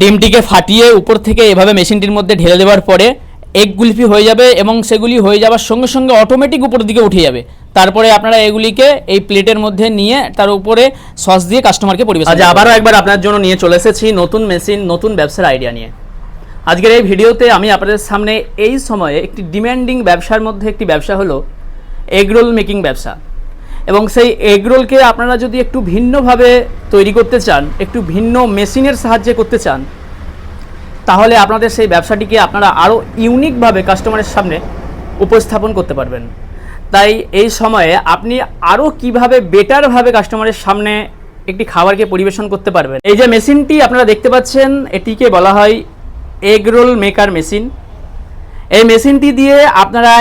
ডিমটিকে ফাটিয়ে উপর থেকে এভাবে মেশিনটির মধ্যে ঢেলে দেওয়ার পরে এগ গুলফি হয়ে যাবে এবং সেগুলি হয়ে যাওয়ার সঙ্গে সঙ্গে অটোমেটিক উপরের দিকে উঠে যাবে। তারপরে আপনারা এগুলিকে এই প্লেটের মধ্যে নিয়ে তার উপরে সস দিয়ে কাস্টমারকে পরিবেশন আজ আবারও একবার আপনার জন্য নিয়ে চলে এসেছি নতুন মেশিন নতুন ব্যবসার আইডিয়া নিয়ে। আজকের এই ভিডিওতে আমি আপনাদের সামনে এই সময়ে একটি ডিম্যান্ডিং ব্যবসার মধ্যে একটি ব্যবসা হলো এগরোল মেকিং ব্যবসা। এবং সেই এগরোলকে আপনারা যদি একটু ভিন্নভাবে তৈরি করতে চান, একটু ভিন্ন মেশিনের সাহায্যে করতে চান, তাহলে আপনাদের সেই ব্যবসাটিকে আপনারা আরও ইউনিকভাবে কাস্টমারের সামনে উপস্থাপন করতে পারবেন। তাই এই সময়ে আপনি আরও কীভাবে বেটারভাবে কাস্টমারের সামনে একটি খাবারকে পরিবেশন করতে পারবেন। এই যে মেশিনটি আপনারা দেখতে পাচ্ছেন, এটিকে বলা হয় এগ রোল মেকার মেশিন এই মেশিনটি দিয়ে আপনারা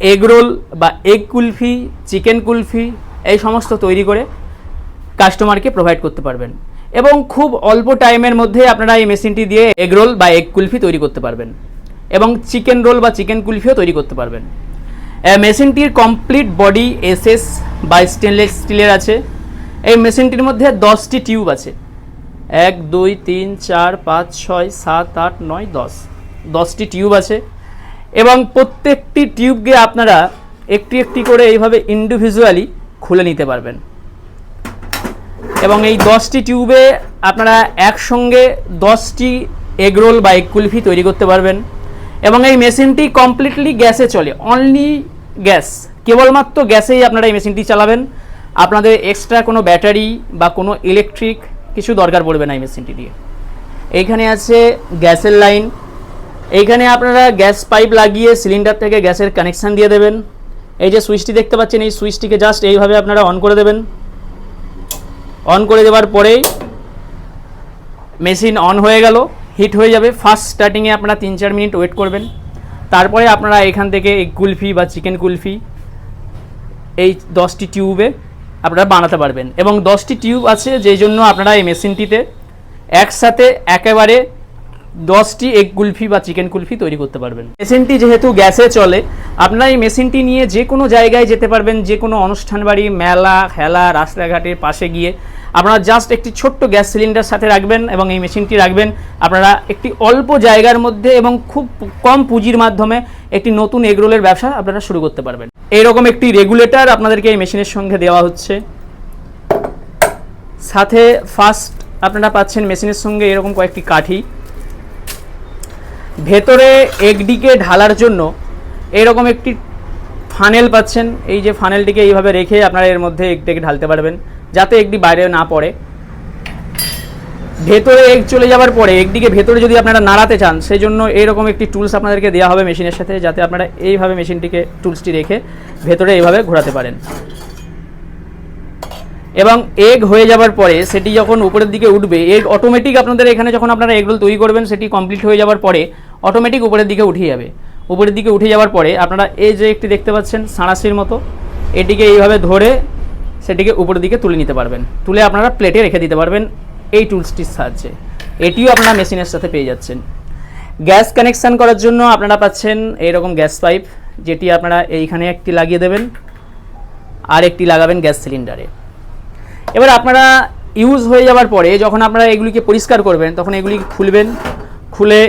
এগ রোল বা এগ কুলফি, চিকেন কুলফি, এই সমস্ত তৈরি করে কাস্টমারকে প্রোভাইড করতে পারবেন। এবং খুব অল্প টাইমের মধ্যে আপনারা এই মেশিনটি দিয়ে এগ রোল বা এগ কুলফি তৈরি করতে পারবেন এবং চিকেন রোল বা চিকেন কুলফিও তৈরি করতে পারবেন। মেশিনটির কমপ্লিট বডি এসএস বা স্টেনলেস স্টিলের আছে। এই মেশিনটির মধ্যে দশটি টিউব আছে। এক, দুই, তিন, চার, পাঁচ, ছয়, সাত, আট, নয়, দশ। দশটি টিউব আছে। এবং প্রত্যেকটি টিউবকে আপনারা একটি একটি করে এইভাবে ইন্ডিভিজুয়ালি খুলে নিতে পারবেন। এবং এই দশটি টিউবে আপনারা একসঙ্গে দশটি এগরোল বা এগ কুলফি তৈরি করতে পারবেন। এবং এই মেশিনটি কমপ্লিটলি গ্যাসে চলে। Only gas. কেবলমাত্র গ্যাসেই আপনারা এই মেশিনটি চালাবেন। আপনাদের এক্সট্রা কোনো ব্যাটারি বা কোনো ইলেকট্রিক কিছু দরকার পড়বে না এই মেশিনটি দিয়ে। এইখানে আছে গ্যাসের লাইন। এইখানে আপনারা গ্যাস পাইপ লাগিয়ে সিলিন্ডার থেকে গ্যাসের কানেকশান দিয়ে দেবেন। এই যে সুইচটি দেখতে পাচ্ছেন, এই সুইচটিকে জাস্ট এইভাবে আপনারা অন করে দেবেন। অন করে দেওয়ার পরেই মেশিন অন হয়ে গেল হিট হয়ে যাবে। ফার্স্ট স্টার্টিংয়ে আপনারা তিন চার মিনিট ওয়েট করবেন। তারপরে আপনারা এখান থেকে কুলফি বা চিকেন কুলফি, এই দশটি টিউবে আপনারা বানাতে পারবেন। এবং দশটি টিউব আছে যেই জন্য আপনারা এই মেশিনটিতে একসাথে একেবারে দশটি এগ কুলফি বা চিকেন কুলফি তৈরি করতে পারবেন। মেশিনটি যেহেতু গ্যাসে চলে, আপনারা এই মেশিনটি নিয়ে যে কোনো জায়গায় যেতে পারবেন, যে কোনো অনুষ্ঠান বাড়ি, মেলা, খেলা, রাস্তাঘাটের পাশে গিয়ে আপনারা জাস্ট একটি ছোট্ট গ্যাস সিলিন্ডার সাথে রাখবেন এবং এই মেশিনটি রাখবেন। আপনারা একটি অল্প জায়গার মধ্যে এবং খুব কম পুঁজির মাধ্যমে একটি নতুন এগরোলের ব্যবসা আপনারা শুরু করতে পারবেন। এইরকম একটি রেগুলেটর আপনাদেরকে এই মেশিনের সঙ্গে দেওয়া হচ্ছে। সাথে ফার্স্ট আপনারা পাচ্ছেন মেশিনের সঙ্গে এরকম কয়েকটি কাঠি। ভেতরে এগডিকে ঢালার জন্য এরকম একটি ফানেল পাচ্ছেন। এই যে ফানেলটিকে এইভাবে রেখে আপনারা এর মধ্যে এগটিকে ঢালতে পারবেন, যাতে একটি বাইরে না পড়ে। ভেতরে এগ চলে যাওয়ার পরে একদিকে ভেতরে যদি আপনারা নাড়াতে চান সেই জন্য এইরকম একটি টুলস আপনাদেরকে দেওয়া হবে মেশিনের সাথে, যাতে আপনারা এইভাবে মেশিনটিকে টুলসটি রেখে ভেতরে এইভাবে ঘোরাতে পারেন। এবং এগ হয়ে যাওয়ার পরে সেটি যখন উপরের দিকে উঠবে এগ অটোমেটিক আপনাদের এখানে যখন আপনারা এগরোল তৈরি করবেন, সেটি কমপ্লিট হয়ে যাওয়ার পরে অটোমেটিক উপরের দিকে উঠে যাবে। উপরের দিকে উঠে যাওয়ার পরে আপনারা এই যে একটি দেখতে পাচ্ছেন, সাঁড়াশির মতো, এটিকে এইভাবে ধরে সেটিকে উপরের দিকে তুলে নিতে পারবেন। তুলে আপনারা প্লেটে রেখে দিতে পারবেন এই টুলসটির সাহায্যে। এটিও আপনারা মেশিনের সাথে পেয়ে যাচ্ছেন। গ্যাস কানেকশান করার জন্য আপনারা পাচ্ছেন এইরকম গ্যাস পাইপ, যেটি আপনারা এইখানে একটি লাগিয়ে দেবেন আর একটি লাগাবেন গ্যাস সিলিন্ডারে। এবার আপনারা ইউজ হয়ে যাওয়ার পরে যখন আপনারা এগুলিকে পরিষ্কার করবেন, তখন এগুলি খুলবেন, খুলে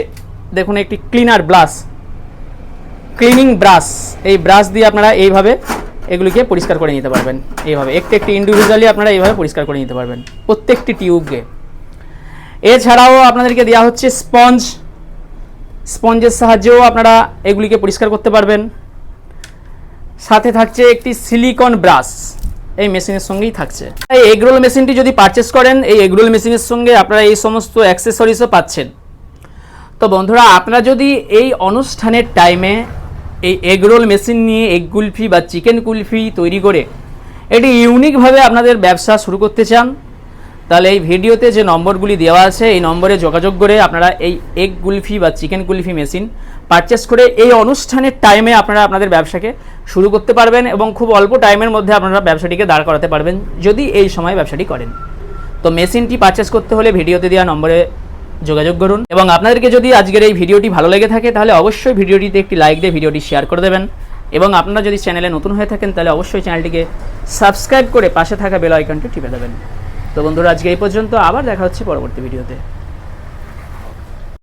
দেখুন, একটি ক্লিনার ব্রাশ ক্লিনিং ব্রাশ এই ব্রাশ দিয়ে আপনারা এইভাবে এগুলিকে পরিষ্কার করে নিতে পারবেন। এইভাবে, একটি একটি ইন্ডিভিজুয়ালি আপনারা এইভাবে পরিষ্কার করে নিতে পারবেন, প্রত্যেকটি টিউবকে এছাড়াও আপনাদেরকে দেওয়া হচ্ছে স্পঞ্জ স্পঞ্জের সাহায্যেও আপনারা এগুলিকে পরিষ্কার করতে পারবেন। সাথে থাকছে একটি সিলিকন ব্রাশ এই মেশিনের সঙ্গেই থাকছে। এই এগরোল মেশিনটি যদি পারচেস করেন, এই এগরোল মেশিনের সঙ্গে আপনারা এই সমস্ত অ্যাক্সেসরিজও পাচ্ছেন। তো বন্ধুরা, আপনারা যদি এই অনুষ্ঠানের টাইমে এই এগরোল মেশিন নিয়ে এগ কুলফি বা চিকেন কুলফি তৈরি করে এটি ইউনিকভাবে আপনাদের ব্যবসা শুরু করতে চান, তাহলে এই ভিডিওতে যে নম্বরগুলি দেওয়া আছে, এই নম্বরে যোগাযোগ করে আপনারা এই এগ কুলফি বা চিকেন কুলফি মেশিন পারচেস করে এই অনুষ্ঠানের টাইমে আপনারা আপনাদের ব্যবসাকে শুরু করতে পারবেন এবং খুব অল্প টাইমের মধ্যে আপনারা ব্যবসাটিকে দাঁড় করাতে পারবেন যদি এই সময় ব্যবসাটি করেন। তো মেশিনটি পারচেস করতে হলে ভিডিওতে দেওয়া নম্বরে যোগাযোগ করুন। এবং আপনাদেরকে যদি আজকের এই ভিডিওটি ভালো লেগে থাকে, তাহলে অবশ্যই ভিডিওটিতে একটি লাইক দিয়ে ভিডিওটি শেয়ার করে দেবেন। এবং আপনারা যদি চ্যানেলে নতুন হয়ে থাকেন, তাহলে অবশ্যই চ্যানেলটিকে সাবস্ক্রাইব করে পাশে থাকা বেল আইকনটি টিপে দেবেন। তো বন্ধুরা, আজকে এই পর্যন্ত, আবার দেখা হচ্ছে পরবর্তী ভিডিওতে।